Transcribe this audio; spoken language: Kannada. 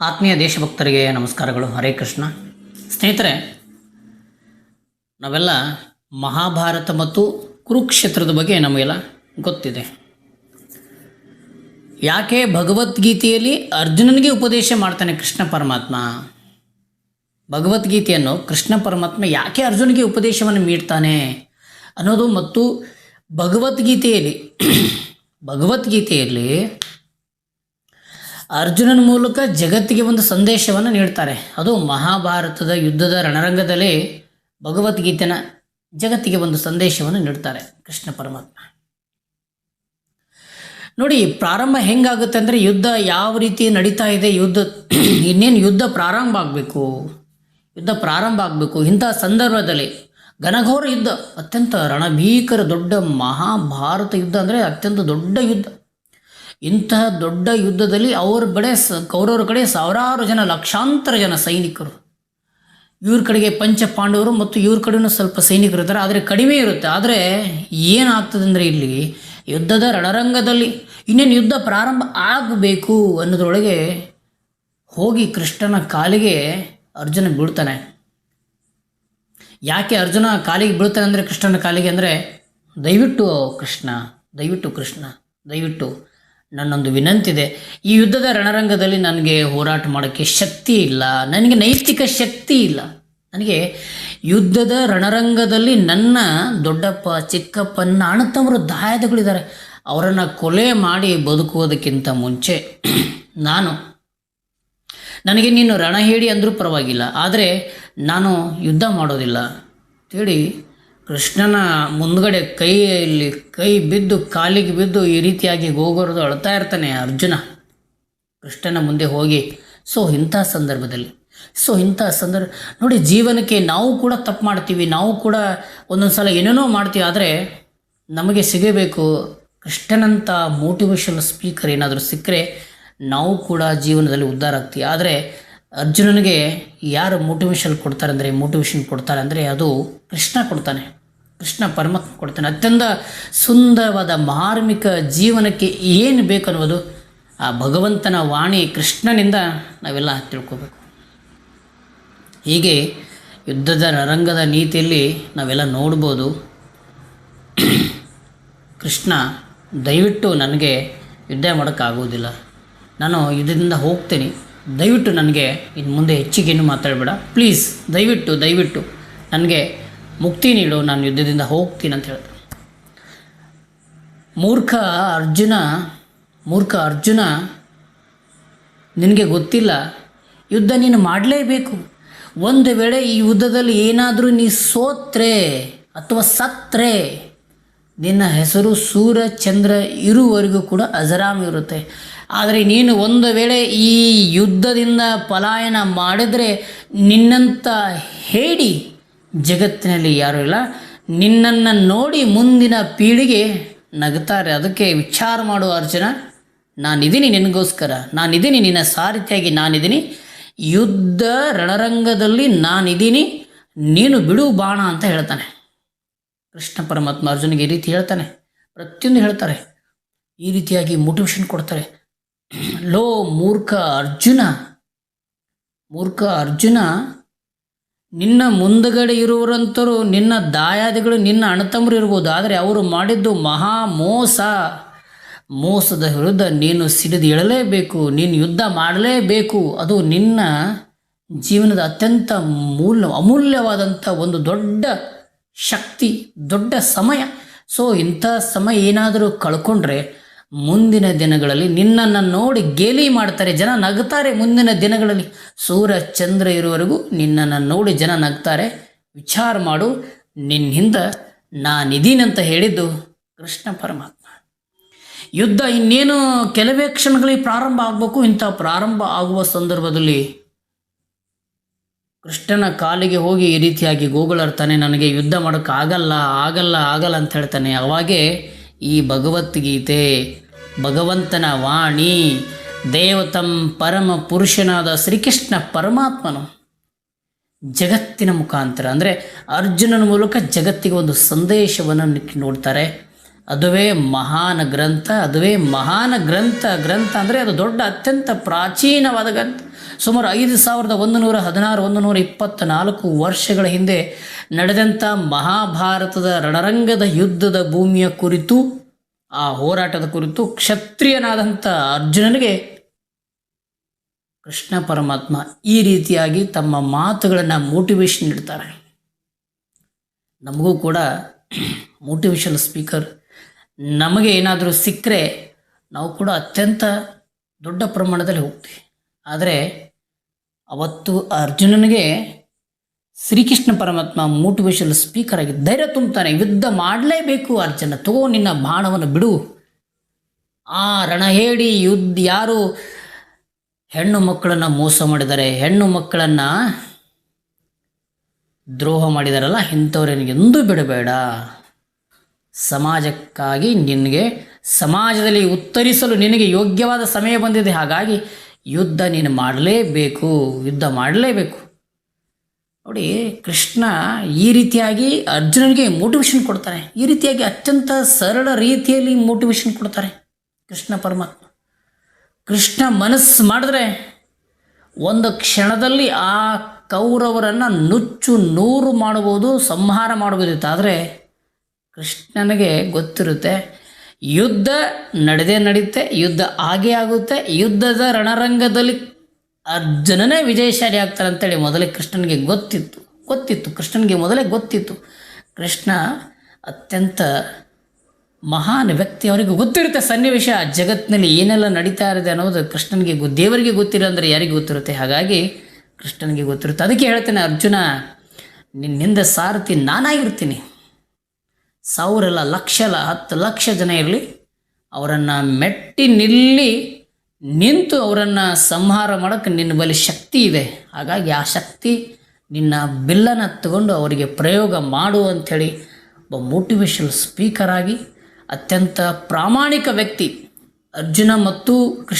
ಆತ್ಮೀಯ ದೇಶಭಕ್ತರಿಗೆ ನಮಸ್ಕಾರಗಳು. ಹರೇ ಕೃಷ್ಣ. ಸ್ನೇಹಿತರೆ, ನಾವೆಲ್ಲ ಮಹಾಭಾರತ ಮತ್ತು ಕುರುಕ್ಷೇತ್ರದ ಬಗ್ಗೆ ನಮಗೆಲ್ಲ ಗೊತ್ತಿದೆ. ಯಾಕೆ ಭಗವದ್ಗೀತೆಯಲ್ಲಿ ಅರ್ಜುನನಿಗೆ ಉಪದೇಶ ಮಾಡ್ತಾನೆ ಕೃಷ್ಣ ಪರಮಾತ್ಮ? ಭಗವದ್ಗೀತೆಯನ್ನು ಕೃಷ್ಣ ಪರಮಾತ್ಮ ಯಾಕೆ ಅರ್ಜುನಿಗೆ ಉಪದೇಶವನ್ನು ನೀಡ್ತಾನೆ ಅನ್ನೋದು ಮತ್ತು ಭಗವದ್ಗೀತೆಯಲ್ಲಿ ಭಗವದ್ಗೀತೆಯಲ್ಲಿ ಅರ್ಜುನನ ಮೂಲಕ ಜಗತ್ತಿಗೆ ಒಂದು ಸಂದೇಶವನ್ನು ನೀಡ್ತಾರೆ. ಅದು ಮಹಾಭಾರತದ ಯುದ್ಧದ ರಣರಂಗದಲ್ಲಿ ಭಗವದ್ಗೀತೆನ ಜಗತ್ತಿಗೆ ಒಂದು ಸಂದೇಶವನ್ನು ನೀಡ್ತಾರೆ ಕೃಷ್ಣ ಪರಮಾತ್ಮ. ನೋಡಿ, ಪ್ರಾರಂಭ ಹೆಂಗಾಗುತ್ತೆ ಅಂದರೆ ಯುದ್ಧ ಯಾವ ರೀತಿ ನಡೀತಾ ಇದೆ, ಯುದ್ಧ ಇನ್ನೇನು ಯುದ್ಧ ಪ್ರಾರಂಭ ಆಗಬೇಕು? ಯುದ್ಧ ಪ್ರಾರಂಭ ಆಗಬೇಕು. ಇಂಥ ಸಂದರ್ಭದಲ್ಲಿ ಘನಘೋರ ಯುದ್ಧ, ಅತ್ಯಂತ ರಣಭೀಕರ ದೊಡ್ಡ ಮಹಾಭಾರತ ಯುದ್ಧ ಅಂದರೆ ಅತ್ಯಂತ ದೊಡ್ಡ ಯುದ್ಧ. ಇಂತಹ ದೊಡ್ಡ ಯುದ್ಧದಲ್ಲಿ ಅವ್ರ ಬಡೆ ಸ, ಕೌರವರ ಕಡೆ ಸಾವಿರಾರು ಜನ, ಲಕ್ಷಾಂತರ ಜನ ಸೈನಿಕರು. ಇವ್ರ ಕಡೆಗೆ ಪಂಚ ಪಾಂಡವರು ಮತ್ತು ಇವ್ರ ಕಡೆಯೂ ಸ್ವಲ್ಪ ಸೈನಿಕರು ಇರ್ತಾರೆ. ಆದರೆ ಕಡಿಮೆ ಇರುತ್ತೆ. ಆದರೆ ಏನಾಗ್ತದೆ ಇಲ್ಲಿ ಯುದ್ಧದ ರಣರಂಗದಲ್ಲಿ ಇನ್ನೇನು ಯುದ್ಧ ಪ್ರಾರಂಭ ಆಗಬೇಕು ಅನ್ನೋದ್ರೊಳಗೆ ಹೋಗಿ ಕೃಷ್ಣನ ಕಾಲಿಗೆ ಅರ್ಜುನ ಬೀಳ್ತಾನೆ. ಯಾಕೆ ಅರ್ಜುನ ಕಾಲಿಗೆ ಬೀಳ್ತಾನೆ ಅಂದರೆ ಕೃಷ್ಣನ ಕಾಲಿಗೆ ಅಂದರೆ ದಯವಿಟ್ಟು ಕೃಷ್ಣ ದಯವಿಟ್ಟು ಕೃಷ್ಣ, ದಯವಿಟ್ಟು ನನ್ನೊಂದು ವಿನಂತಿದೆ. ಈ ಯುದ್ಧದ ರಣರಂಗದಲ್ಲಿ ನನಗೆ ಹೋರಾಟ ಮಾಡೋಕ್ಕೆ ಶಕ್ತಿ ಇಲ್ಲ. ನನಗೆ ನೈತಿಕ ಶಕ್ತಿ ಇಲ್ಲ. ನನಗೆ ಯುದ್ಧದ ರಣರಂಗದಲ್ಲಿ ನನ್ನ ದೊಡ್ಡಪ್ಪ ಚಿಕ್ಕಪ್ಪನ ಅಣ್ಣತಮ್ಮರು ದಾಯದಗಳಿದ್ದಾರೆ. ಅವರನ್ನು ಕೊಲೆ ಮಾಡಿ ಬದುಕುವುದಕ್ಕಿಂತ ಮುಂಚೆ ನಾನು, ನನಗೆ ನೀನು ರಣ ಹೇಳಿ ಅಂದರೂ ಪರವಾಗಿಲ್ಲ. ಆದರೆ ನಾನು ಯುದ್ಧ ಮಾಡೋದಿಲ್ಲ. ಹೇಳಿ ಕೃಷ್ಣನ ಮುಂದ್ಗಡೆ ಕೈಯಲ್ಲಿ ಕೈ ಬಿದ್ದು ಕಾಲಿಗೆ ಬಿದ್ದು ಈ ರೀತಿಯಾಗಿ ಹೋಗೋರದು ಅಳ್ತಾ ಇರ್ತಾನೆ ಅರ್ಜುನ. ಕೃಷ್ಣನ ಮುಂದೆ ಹೋಗಿ, ಸೊ, ಇಂಥ ಸಂದರ್ಭದಲ್ಲಿ, ಸೊ, ಇಂಥ ಸಂದರ್ಭ ನೋಡಿ, ಜೀವನಕ್ಕೆ ನಾವು ಕೂಡ ತಪ್ಪು ಮಾಡ್ತೀವಿ, ನಾವು ಕೂಡ ಒಂದೊಂದು ಸಲ ಏನೇನೋ ಮಾಡ್ತೀವಿ, ಆದರೆ ನಮಗೆ ಸಿಗಬೇಕು ಕೃಷ್ಣನಂಥ ಮೋಟಿವೇಶನಲ್ ಸ್ಪೀಕರ್ ಏನಾದರೂ ಸಿಕ್ಕರೆ ನಾವು ಕೂಡ ಜೀವನದಲ್ಲಿ ಉದ್ಧಾರ ಆಗ್ತೀವಿ. ಆದರೆ ಅರ್ಜುನನಿಗೆ ಯಾರು ಮೋಟಿವೇಶನ್ ಕೊಡ್ತಾರೆ ಅಂದರೆ ಮೋಟಿವೇಶನ್ ಕೊಡ್ತಾರೆ ಅಂದರೆ ಅದು ಕೃಷ್ಣ ಕೊಡ್ತಾನೆ. ಕೃಷ್ಣ ಪರಮಾತ್ಮ ಕೊಡ್ತಾನೆ. ಅತ್ಯಂತ ಸುಂದರವಾದ ಮಾರ್ಮಿಕ ಜೀವನಕ್ಕೆ ಏನು ಬೇಕು ಅನ್ನೋದು ಆ ಭಗವಂತನ ವಾಣಿ ಕೃಷ್ಣನಿಂದ ನಾವೆಲ್ಲ ತಿಳ್ಕೋಬೇಕು. ಹೀಗೆ ಯುದ್ಧದ ರಂಗದ ನೀತಿಯಲ್ಲಿ ನಾವೆಲ್ಲ ನೋಡ್ಬೋದು. ಕೃಷ್ಣ ದಯವಿಟ್ಟು ನನಗೆ ಯುದ್ಧ ಮಾಡೋಕ್ಕಾಗೋದಿಲ್ಲ ನಾನು ಯುದ್ಧದಿಂದ ಹೋಗ್ತೀನಿ. ದಯವಿಟ್ಟು ನನಗೆ ಇನ್ನು ಮುಂದೆ ಹೆಚ್ಚಿಗೇನು ಮಾತಾಡಬೇಡ. ಪ್ಲೀಸ್ ದಯವಿಟ್ಟು ದಯವಿಟ್ಟು ನನಗೆ ಮುಕ್ತಿ ನೀಡು, ನಾನು ಯುದ್ಧದಿಂದ ಹೋಗ್ತೀನಿ ಅಂತ ಹೇಳ್ದೆ ಮೂರ್ಖ ಅರ್ಜುನ ಮೂರ್ಖ ಅರ್ಜುನ, ನಿನಗೆ ಗೊತ್ತಿಲ್ಲ, ಯುದ್ಧ ನೀನು ಮಾಡಲೇಬೇಕು. ಒಂದು ವೇಳೆ ಈ ಯುದ್ಧದಲ್ಲಿ ಏನಾದರೂ ನೀ ಸೋತ್ರೆ ಅಥವಾ ಸತ್ರೆ ನಿನ್ನ ಹೆಸರು ಸೂರ್ಯ, ಚಂದ್ರ ಇರುವವರೆಗೂ ಕೂಡ ಅಜರಾಮ್ ಇರುತ್ತೆ. ಆದರೆ ನೀನು ಒಂದು ವೇಳೆ ಈ ಯುದ್ಧದಿಂದ ಪಲಾಯನ ಮಾಡಿದರೆ ನಿನ್ನಂಥ ಹೇಳಿ ಜಗತ್ತಿನಲ್ಲಿ ಯಾರೂ ಇಲ್ಲ. ನಿನ್ನನ್ನು ನೋಡಿ ಮುಂದಿನ ಪೀಳಿಗೆ ನಗ್ತಾರೆ. ಅದಕ್ಕೆ ವಿಚಾರ ಮಾಡುವ ಅರ್ಜುನ. ನಾನಿದ್ದೀನಿ ನಿನಗೋಸ್ಕರ. ನಾನಿದ್ದೀನಿ ನಿನ್ನ ಸಾರಥಿಯಾಗಿ ನಾನಿದ್ದೀನಿ. ಯುದ್ಧ ರಣರಂಗದಲ್ಲಿ ನಾನಿದ್ದೀನಿ. ನೀನು ಬಿಡು ಬಾಣ ಅಂತ ಹೇಳ್ತಾನೆ. ಕೃಷ್ಣ ಪರಮಾತ್ಮ ಅರ್ಜುನಿಗೆ ಈ ರೀತಿ ಹೇಳ್ತಾನೆ. ಪ್ರತಿಯೊಂದು ಹೇಳ್ತಾರೆ. ಈ ರೀತಿಯಾಗಿ ಮೋಟಿವೇಶನ್ ಕೊಡ್ತಾರೆ. ಲೋ ಮೂರ್ಖ ಅರ್ಜುನ ಮೂರ್ಖ ಅರ್ಜುನ, ನಿನ್ನ ಮುಂದಗಡೆ ಇರುವರಂತರು ನಿನ್ನ ದಾಯಾದಿಗಳು, ನಿನ್ನ ಅಣತಮರು ಇರ್ಬೋದು. ಆದರೆ ಅವರು ಮಾಡಿದ್ದು ಮಹಾ ಮೋಸ. ಮೋಸದ ವಿರುದ್ಧ ನೀನು ಸಿಡಿದು ಏಳಲೇಬೇಕು ನೀನು ಯುದ್ಧ ಮಾಡಲೇಬೇಕು. ಅದು ನಿನ್ನ ಜೀವನದ ಅತ್ಯಂತ ಮೂಲ ಅಮೂಲ್ಯವಾದಂಥ ಒಂದು ದೊಡ್ಡ ಶಕ್ತಿ, ದೊಡ್ಡ ಸಮಯ. ಸೊ ಇಂಥ ಸಮಯ ಏನಾದರೂ ಕಳ್ಕೊಂಡ್ರೆ ಮುಂದಿನ ದಿನಗಳಲ್ಲಿ ನಿನ್ನನ್ನು ನೋಡಿ ಗೇಲಿ ಮಾಡ್ತಾರೆ ಜನ, ನಗ್ತಾರೆ ಮುಂದಿನ ದಿನಗಳಲ್ಲಿ. ಸೂರ್ಯ, ಚಂದ್ರ ಇರುವವರೆಗೂ ನಿನ್ನನ್ನು ನೋಡಿ ಜನ ನಗ್ತಾರೆ. ವಿಚಾರ ಮಾಡು ನಿನ್ನಿಂದ ನಾನಿದ್ದೀನಂತ ಹೇಳಿದ್ದು ಕೃಷ್ಣ ಪರಮಾತ್ಮ. ಯುದ್ಧ ಇನ್ನೇನು ಕೆಲವೇ ಕ್ಷಣಗಳಿಗೆ ಪ್ರಾರಂಭ ಆಗಬೇಕು, ಇಂಥ ಪ್ರಾರಂಭ ಆಗುವ ಸಂದರ್ಭದಲ್ಲಿ ಕೃಷ್ಣನ ಕಾಲಿಗೆ ಹೋಗಿ ಈ ರೀತಿಯಾಗಿ ಗೋಗುಳರ್ತಾನೆ ನನಗೆ ಯುದ್ಧ ಮಾಡೋಕ್ಕೆ ಆಗಲ್ಲ ಆಗಲ್ಲ ಆಗಲ್ಲ ಅಂತ ಹೇಳ್ತಾನೆ. ಅವಾಗೆ ಈ ಭಗವದ್ಗೀತೆ, ಭಗವಂತನ ವಾಣಿ, ದೇವತಂ ಪರಮ ಪುರುಷನಾದ ಶ್ರೀಕೃಷ್ಣ ಪರಮಾತ್ಮನು ಜಗತ್ತಿನ ಮುಖಾಂತರ, ಅಂದರೆ ಅರ್ಜುನನ ಮೂಲಕ ಜಗತ್ತಿಗೆ ಒಂದು ಸಂದೇಶವನ್ನು ನೋಡ್ತಾರೆ. ಅದುವೇ ಮಹಾನ್ ಗ್ರಂಥ, ಅದುವೇ ಮಹಾನ್ ಗ್ರಂಥ. ಗ್ರಂಥ ಅಂದರೆ ಅದು ದೊಡ್ಡ, ಅತ್ಯಂತ ಪ್ರಾಚೀನವಾದ ಗ್ರಂಥ. ಸುಮಾರು ಐದು ಸಾವಿರದ ಒಂದು ನೂರ ಹದಿನಾರು ಒಂದು ನೂರ ಇಪ್ಪತ್ತ ನಾಲ್ಕು ವರ್ಷಗಳ ಹಿಂದೆ ನಡೆದಂಥ ಮಹಾಭಾರತದ ರಣರಂಗದ ಯುದ್ಧದ ಭೂಮಿಯ ಕುರಿತು, ಆ ಹೋರಾಟದ ಕುರಿತು ಕ್ಷತ್ರಿಯನಾದಂಥ ಅರ್ಜುನನಿಗೆ ಕೃಷ್ಣ ಪರಮಾತ್ಮ ಈ ರೀತಿಯಾಗಿ ತಮ್ಮ ಮಾತುಗಳನ್ನು ಮೋಟಿವೇಶನ್ ನೀಡ್ತಾರೆ ನಮಗೂ ಕೂಡ ಮೋಟಿವೇಶನಲ್ ಸ್ಪೀಕರ್ ನಮಗೆ ಏನಾದರೂ ಸಿಕ್ಕರೆ ನಾವು ಕೂಡ ಅತ್ಯಂತ ದೊಡ್ಡ ಪ್ರಮಾಣದಲ್ಲಿ ಹೋಗ್ತೀವಿ. ಆದರೆ ಅವತ್ತು ಅರ್ಜುನನಿಗೆ ಶ್ರೀಕೃಷ್ಣ ಪರಮಾತ್ಮ ಮೋಟಿವೇಶನಲ್ ಸ್ಪೀಕರ್ ಆಗಿ ಧೈರ್ಯ ತುಂಬುತ್ತಾನೆ ಯುದ್ಧ ಮಾಡಲೇಬೇಕು ಅರ್ಜುನ, ತಗೋ ನಿನ್ನ ಬಾಣವನ್ನು ಬಿಡು. ಆ ರಣಹೇಡಿ ಯುದ್ಧ ಯಾರು? ಹೆಣ್ಣು ಮಕ್ಕಳನ್ನು ಮೋಸ ಮಾಡಿದ್ದಾರೆ. ಹೆಣ್ಣು ಮಕ್ಕಳನ್ನು ದ್ರೋಹ ಮಾಡಿದಾರಲ್ಲ ಇಂಥವ್ರನಿಗೆ ಎಂದೂ ಬಿಡಬೇಡ. ಸಮಾಜಕ್ಕಾಗಿ ನಿನಗೆ ಸಮಾಜದಲ್ಲಿ ಉತ್ತರಿಸಲು ನಿನಗೆ ಯೋಗ್ಯವಾದ ಸಮಯ ಬಂದಿದೆ. ಹಾಗಾಗಿ ಯುದ್ಧ ನೀನು ಮಾಡಲೇಬೇಕು, ಯುದ್ಧ ಮಾಡಲೇಬೇಕು. ನೋಡಿ, ಕೃಷ್ಣ ಈ ರೀತಿಯಾಗಿ ಅರ್ಜುನನಿಗೆ ಮೋಟಿವೇಶನ್ ಕೊಡ್ತಾರೆ ಈ ರೀತಿಯಾಗಿ ಅತ್ಯಂತ ಸರಳ ರೀತಿಯಲ್ಲಿ ಮೋಟಿವೇಶನ್ ಕೊಡ್ತಾರೆ ಕೃಷ್ಣ ಪರಮಾತ್ಮ. ಕೃಷ್ಣ ಮನಸ್ಸು ಮಾಡಿದ್ರೆ ಒಂದು ಕ್ಷಣದಲ್ಲಿ ಆ ಕೌರವರನ್ನು ನುಚ್ಚು ನೂರು ಮಾಡಬಹುದು ಸಂಹಾರ ಮಾಡಬಹುದಿತ್ತು ಆದರೆ ಕೃಷ್ಣನಿಗೆ ಗೊತ್ತಿರುತ್ತೆ, ಯುದ್ಧ ನಡೆದೇ ನಡೆಯುತ್ತೆ, ಯುದ್ಧ ಆಗೇ ಆಗುತ್ತೆ, ಯುದ್ಧದ ರಣರಂಗದಲ್ಲಿ ಅರ್ಜುನನೇ ವಿಜಯಶಾಲಿ ಆಗ್ತಾರೆ ಅಂತೇಳಿ ಮೊದಲೇ ಕೃಷ್ಣನಿಗೆ ಗೊತ್ತಿತ್ತು ಗೊತ್ತಿತ್ತು, ಕೃಷ್ಣನಿಗೆ ಮೊದಲೇ ಗೊತ್ತಿತ್ತು. ಕೃಷ್ಣ ಅತ್ಯಂತ ಮಹಾನ್ ವ್ಯಕ್ತಿ ಅವರಿಗೆ ಗೊತ್ತಿರುತ್ತೆ ಸನ್ನಿವೇಶ, ಜಗತ್ತಿನಲ್ಲಿ ಏನೆಲ್ಲ ನಡೀತಾ ಇದೆ ಅನ್ನೋದು ಕೃಷ್ಣನಿಗೆ ಗೊ, ದೇವರಿಗೆ ಗೊತ್ತಿರೋ ಅಂದರೆ ಯಾರಿಗೆ ಗೊತ್ತಿರುತ್ತೆ. ಹಾಗಾಗಿ ಕೃಷ್ಣನಿಗೆ ಗೊತ್ತಿರುತ್ತೆ. ಅದಕ್ಕೆ ಹೇಳ್ತೇನೆ ಅರ್ಜುನ, ನಿನ್ನಿಂದ ಸಾರಥಿ ನಾನಾಗಿರ್ತೀನಿ. ಸಾವಿರಲ್ಲ ಲಕ್ಷ ಅಲ್ಲ ಹತ್ತು ಲಕ್ಷ ಜನ ಇರಲಿ, ಅವರನ್ನು ಮೆಟ್ಟಿ ನಿಲ್ಲಿ ನಿಂತು ಅವರನ್ನು ಸಂಹಾರ ಮಾಡೋಕ್ಕೆ ನಿನ್ನ ಬಳಿ ಶಕ್ತಿ ಇದೆ. ಹಾಗಾಗಿ ಆ ಶಕ್ತಿ ನಿನ್ನ ಬಿಲ್ಲನ್ನು ತಗೊಂಡು ಅವರಿಗೆ ಪ್ರಯೋಗ ಮಾಡು ಅಂಥೇಳಿ ಒಬ್ಬ ಮೋಟಿವೇಶನಲ್ ಸ್ಪೀಕರ್ ಆಗಿ ಅತ್ಯಂತ ಪ್ರಾಮಾಣಿಕ ವ್ಯಕ್ತಿ ಅರ್ಜುನ ಮತ್ತು ಕೃಷ್ಣ